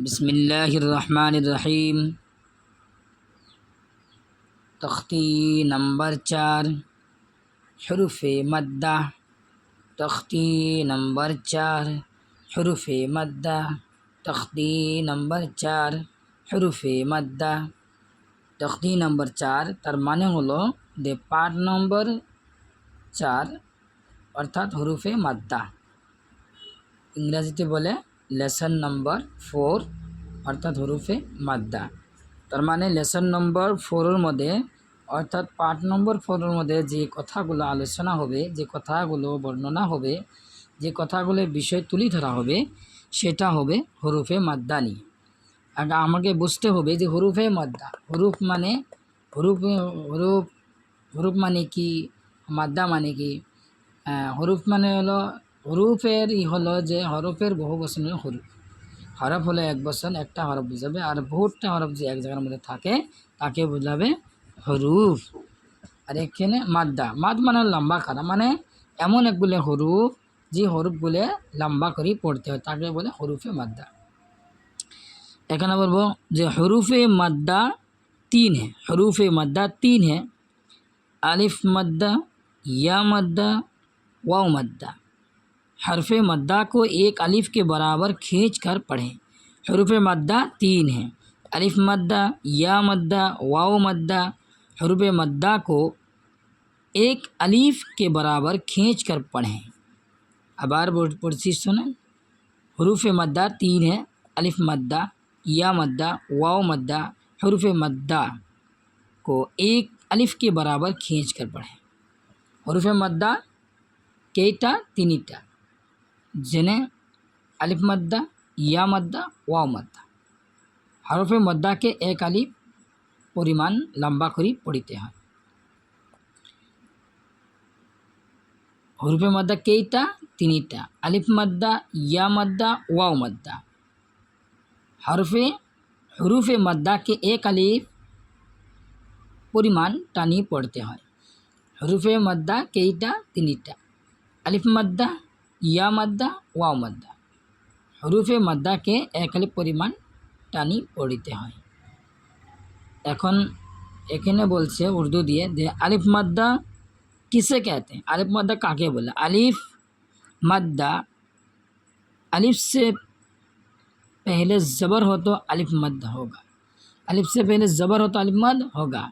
বিসমিল্লাহির রহমানির রহিম তখতি নম্বর চার, হরুফে মদ্দা। তখতি নম্বর চার, হরুফে মদ্দা। তখতি নম্বর চার, হরুফে মদ্দা। তখতি নম্বর চার, তার মানে হলো যে পার্ট নম্বর চার, অর্থাৎ হরুফে মাদ্দা। ইংরাজিতে বলে লেসন নম্বর ফোর, অর্থাৎ হরুফে মাদ্দা। তার মানে লেসন নম্বর ফোরের মধ্যে, অর্থাৎ পার্ট নম্বর ফোরের মধ্যে যে কথাগুলো আলোচনা হবে, যে কথাগুলো বর্ণনা হবে, যে কথাগুলো বিষয় তুলি ধরা হবে, সেটা হবে হরুফে মাদ্দা নিয়ে আগে আমাকে বুঝতে হবে যে হরুফে মাদ্দা, হরুফ মানে হরুফ হরুফ হরুফ মানে কি, মাদ্দা মানে কি? হরুফ মানে হলো হরুফের ই হলো যে হরফের বহু বচনীয় হরুফ হরফ হলো এক বছর একটা হরফ বুঝাবে, আর বহুতটা হরফ যে এক জায়গার মধ্যে থাকে, তাকে বুঝাবে হরুফ। আর এখানে মাদ্দা, মাদ মানে লম্বা করা মানে এমন একগুলো হরুফ, যে হরুফগুলো লম্বা করে পড়তে হয়, তাকে বলে হরুফে মাদ্দা। এখানে বলব যে হরুফে মাদ্দা তিন হ্যাঁ হরুফে মাদ্দা তিন হ্যাঁ আলিফ মাদ্দা, ইয়া মাদ্দা, ওয়াও মাদ্দা। حرف مدہ کو ایک الف کے برابر کھینچ کر پڑھیں۔ حروف مدہ تین ہیں۔ الف مدہ، یا مدہ واؤ مدہ، حروف مدہ کو ایک الف کے برابر کھینچ کر پڑھیں۔ ابار پرسی سنیں۔ حروف مدہ تین ہیں۔ الف مدہ، یا مدہ واؤ مدہ، حروف مدہ کو ایک الف کے برابر کھینچ کر پڑھیں۔ حروف مدہ، کیٹا، تینیٹا۔ যেনে আলিফ মাদ্দা, ইয়া মাদ্দা, ওয়াও মাদ্দা। হরফে মদ্দাকে এক আলিফ পরিমাণ লম্বা করে পড়িতে হয়। হরফে মাদ্দা কেইটা? তিনিটা। আলিফ মাদ্দা, ইয়া মাদ্দা, ওয়াও মাদ্দা। হরফে, হরুফে মাদ্দাকে এক আলিফ পরিমাণ টানিয়ে পড়তে হয়। হরুফে মাদ্দা কেইটা? তিনিটা। আলিফ মাদ্দা یا مدہ واؤ مدہ حروف মাদ্দাকে একলে পরিমাণ টানি পড়িতে হয়। এখন এখানে বলছে اردو دیے دے আলিফ مدہ کسے کہتے ہیں الف مدہ کا کے بولا الف مدہ الف سے پہلے زبر ہو تو الف مد ہوگا الف سے پہلے زبر ہو تو الف مد ہوگا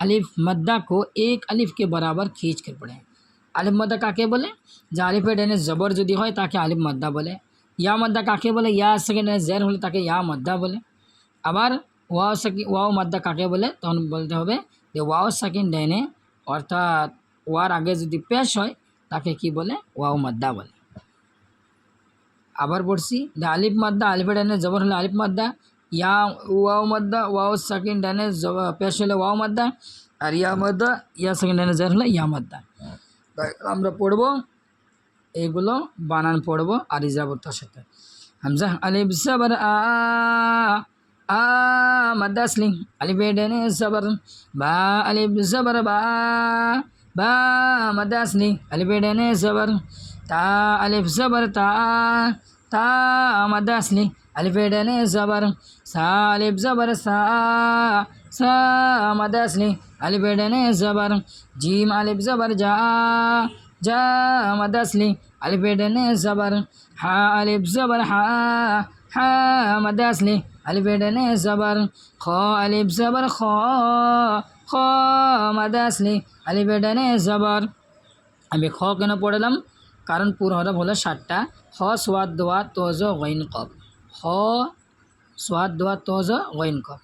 الف مدہ کو ایک الف کے برابر کھینچ کر پڑھیں আলিফ মাদ্দা কাকে বলে? যে আলিফের ডানে জবর যদি হয়, তাকে আলিফ মাদ্দা বলে। ইয়া মাদ্দা কাকে বলে? ইয়া সেকেন্ডে জের হলে তাকে ইয়া মাদ্দা বলে। আবার ওয়াও সাকি ওয়াও মাদ্দা কাকে বলে? তখন বলতে হবে যে ওয়াও সাকিন ডাইনে অর্থাৎ ওয়ার আগে যদি পেশ হয়, তাকে কি বলে? ওয়াও মাদ্দা বলে। আবার পড়ছি, যে আলিফ মাদ্দা আলিফের ডানে জবর হলে আলিফ মাদ্দা ইয়া ওয়াও মাদ্দা ওয়াও সাকিন ডানে জব- পেশ হলে ওয়াও মাদ্দা আর ইয়া মাদ্দা ইয়া সাকিন ডানে জের হলে ইয়া মাদ্দা তাই আমরা পড়ব এগুলো বানান পড়ব আর ইজাবতার সাথে। হামজা আলিফ জবর আ আ মাদ্দা আসলি আলিফ ডেনে জবর বা, আলিফ জবর বা বা মাদ্দা আসলি আলিফ ডেনে জবর তা, আলিফ জবর তা তা মাদ্দা আসলি আলিফ ডেনে জবর সা, আলিফ জবর সা সা মাদ্দা আসলি আলিফ ডেনে জবর, জিম আলিফ জবর, যা যা মাদ্দা আসলি আলিফ জবর, হা আলিফ জবর, হা হা মাদ্দা আসলি আলিফ জবর, খ আলিফ জবর, খ খ মাদ্দা আসলি আলিফ জবর। আমি খ কেন পড়লাম? কারণ পুর হরফ হলো ষাটটা খ সোয়াদ, দোয়া, তোজ, গইন কব খ সোয়াদ, দোয়া, তোজ, গইন কব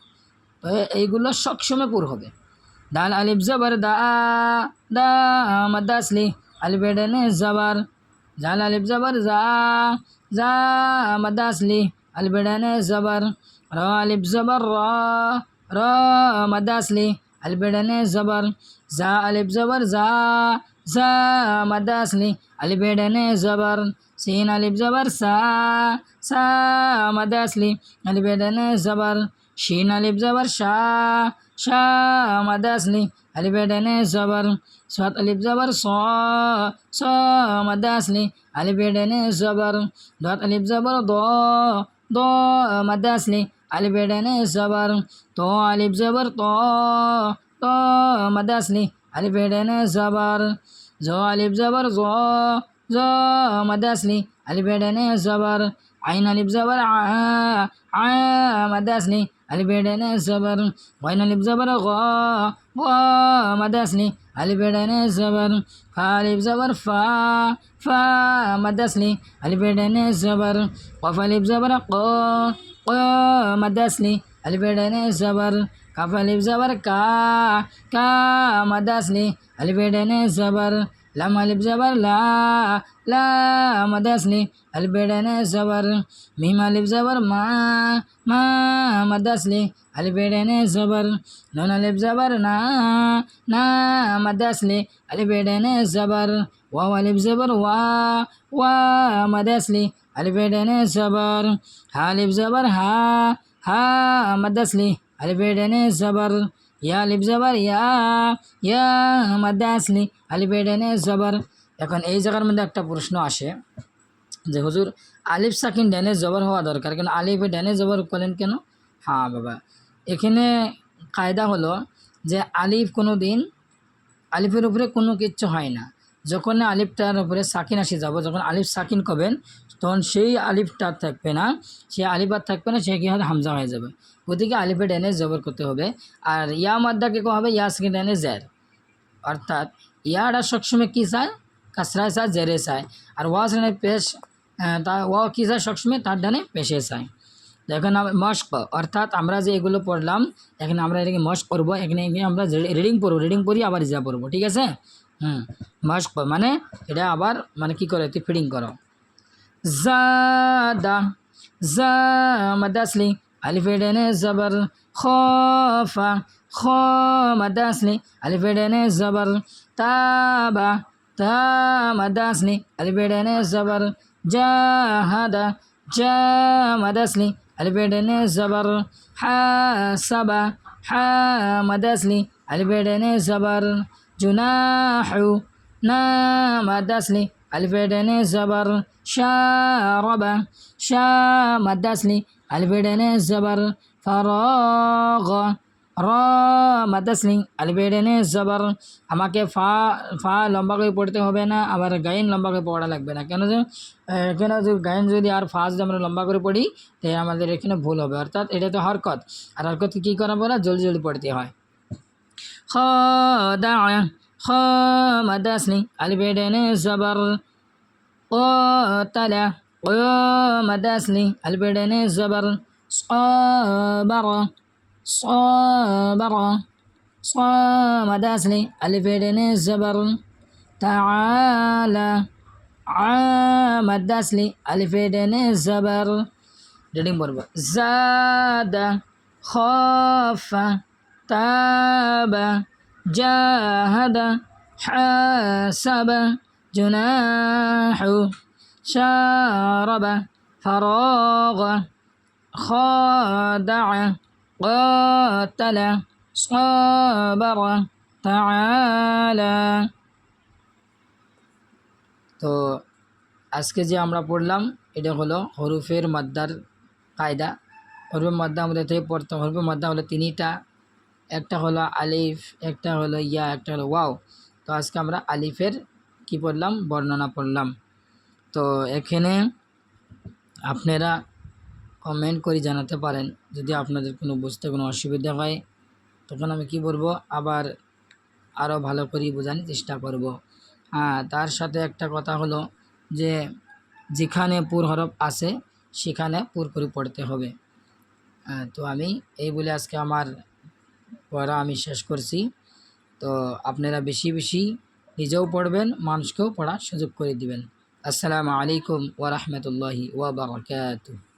তো এইগুলো সবসময় পুর হবে। দাল আলিফ জবর দা দা মাদ্দা আসলি আলিফ ডেনে জবর জাল আলিফ জবর জা জা মাদ্দা আসলি আলিফ ডেনে জবর র আলিফ জবর র র মাদ্দা আসলি আলিফ ডেনে জবর জা আলিফ জবর জা জা মাদ্দা আসলি আলিফ ডেনে জবর সিন আলিফ জবর সা সা মাদ্দা আসলি আলিফ ডেনে জবর শিন আলিফ জবর শা শা মাদ্দা আসলি আলিফ ডেনে জবর সাত আলিফ জবর স স মাদ্দা আসলি আলিফ ডেনে জবর দাত আলিফ জবর দ দ মদ আসলি আলিফ এডেনে জবর তো আলিফ জবর তো তো মদ আসলি আলিফ এডেনে জবর জ আলিফ জবর জ জ মদ আসলি আলিফ এডেনে জবর আইন আলিফ জবর আ আ মদ আসলি আলিফ এডেনে জবর ওয়াইন আলিফ জবর গ গ মদ আসলি আলিফ এডেনে জবর ফা আলিফ জবর ফা ফা মদ আসলি আলিফ এডেনে জবর কফ আলিফ জবর ক ক মদ আসলি আলিফ এডেনে লাম আলিফ জবর লা লা মদ আসলি আলিফ এডেনে জবর মিম আলিফ জবর মা মা মদ আসলি আলিফ এডেনে জবর নুন আলিফ জবর না না মদ আসলি আলিফ এডেনে জবর ওয়াও আলিফ জবর ওয়া ওয়া মদ আসলি আলিফ জবর হা আলিফ জবর হা হা মদ আসলি জবর ইয়া আলিফ জবর, ইয়া ইয়া মদ আসলি আলিফ এডেনে জবর। এখন এই জায়গার মধ্যে একটা প্রশ্ন আসে যে, হুজুর, আলিফ সাকিন ড্যানে জবর হওয়া দরকার কেন? আলিফে ড্যানে জবর করেন কেন? হ্যাঁ বাবা। এখানে কায়দা হলো যে, আলিফ কোনো দিন আলিফের উপরে কোনো কিচ্ছু হয় না। যখন না আলিফটার উপরে সাকিন আসে যাব, যখন আলিফ সাকিন করবেন, তখন সেই আলিফটা থাকবে না। সেই আলিফ আর থাকবে না, সে কী হবে হামজা হয়ে যাবে। গতিকে আলিফে ড্যানে জবর করতে হবে। আর ইয়া মাদ্দাকে কো হবে ইয়া সাকিন ড্যানে জের। অর্থাৎ ইয়াটা সবসময় কী চায়? কাসরায় চায়, জেরে চায়। আর ওয়া শ্রেণির পেশ তা, ওয়া কী চায়? সবসময় তার ডানে পেশে চায়। এখন মস্ক, অর্থাৎ আমরা যে এগুলো পড়লাম এখানে আমরা এটাকে মস্ক করব এখানে আমরা রিডিং পড়ব, রিডিং পড়ি আবার ইজা পড়ব, ঠিক আছে? হুম মস্ক মানে এটা আবার মানে কি করে, তুই ফিডিং করো। জাদা জা মাদাসলি, আলিফ এডেনে জবর খফা খ মাদাসলি, আলিফ এডেনে জবর তাবা তা মাদাসলি, আলিফ এডেনে জবর জাহাদা জা মাদাসলি, আলিফ এডেনে জবর হাসাবা হা মাদাসলি, আলিফ এডেনে জবর জুনাহু না মাদাসলি আলিফেডেনে জবর শারবা শা মাদাসলি আলিফেডেনে জবর ফরগ র মাদাসলি আলিফেডেনে জবর আমাকে ফা ফা লম্বা করে পড়তে হবে না, আবার গাইন লম্বা করে পড়া লাগবে না। কেন কেন যে গাইন যদি আর ফা যদি আমরা লম্বা করে পড়ি, তাই আমাদের এখানে ভুল হবে। অর্থাৎ এটা তো হরকত। আর হরকত কী করা বলা জলদি জলদি পড়তে হয়। خادع خامدسني البدن زبر. قاتل قيامدسني البدن زبر. صابر صابر صامدسني البدن زبر. تعالى عامدسني البدن زبر. jadi زاد zada তাবা জাহাদা হাসাবা জুনাহু শারাবা ফারাগা خادع قاتل صابر تعالى তো আজকে যে আমরা পড়লাম এটা হলো হরুফের মাদ্দার কায়দা হরুফের মাদ্দা আমাদের থেকে পড়তে হরুফের মাদ্দা হলো তিনটা একটা হলো আলিফ একটা হলো ইয়া একটা হলো ওয়াও। তো আজকে আমরা আলিফের কি পড়লাম? বর্ণনা পড়লাম। তো এখানে আপনারা কমেন্ট করে জানাতে পারেন। যদি আপনাদের কোনো বুঝতে কোনো অসুবিধা হয় তখন আমি কি বলব? আবার আরও ভালো করে বোঝানোর চেষ্টা করব। হ্যাঁ তার সাথে একটা কথা হলো যে যেখানে পুর হরফ আছে সেখানে পুর করে পড়তে হবে। হ্যাঁ, তো আমি এই বলে আজকে আমার পড়া আমি শেষ করছি। তো আপনারা বেশি বেশি নিজেও পড়বেন, মানুষকেও পড়ার সুযোগ করে দিবেন। আসসালামু আলাইকুম ওয়া বারাকাতুহু।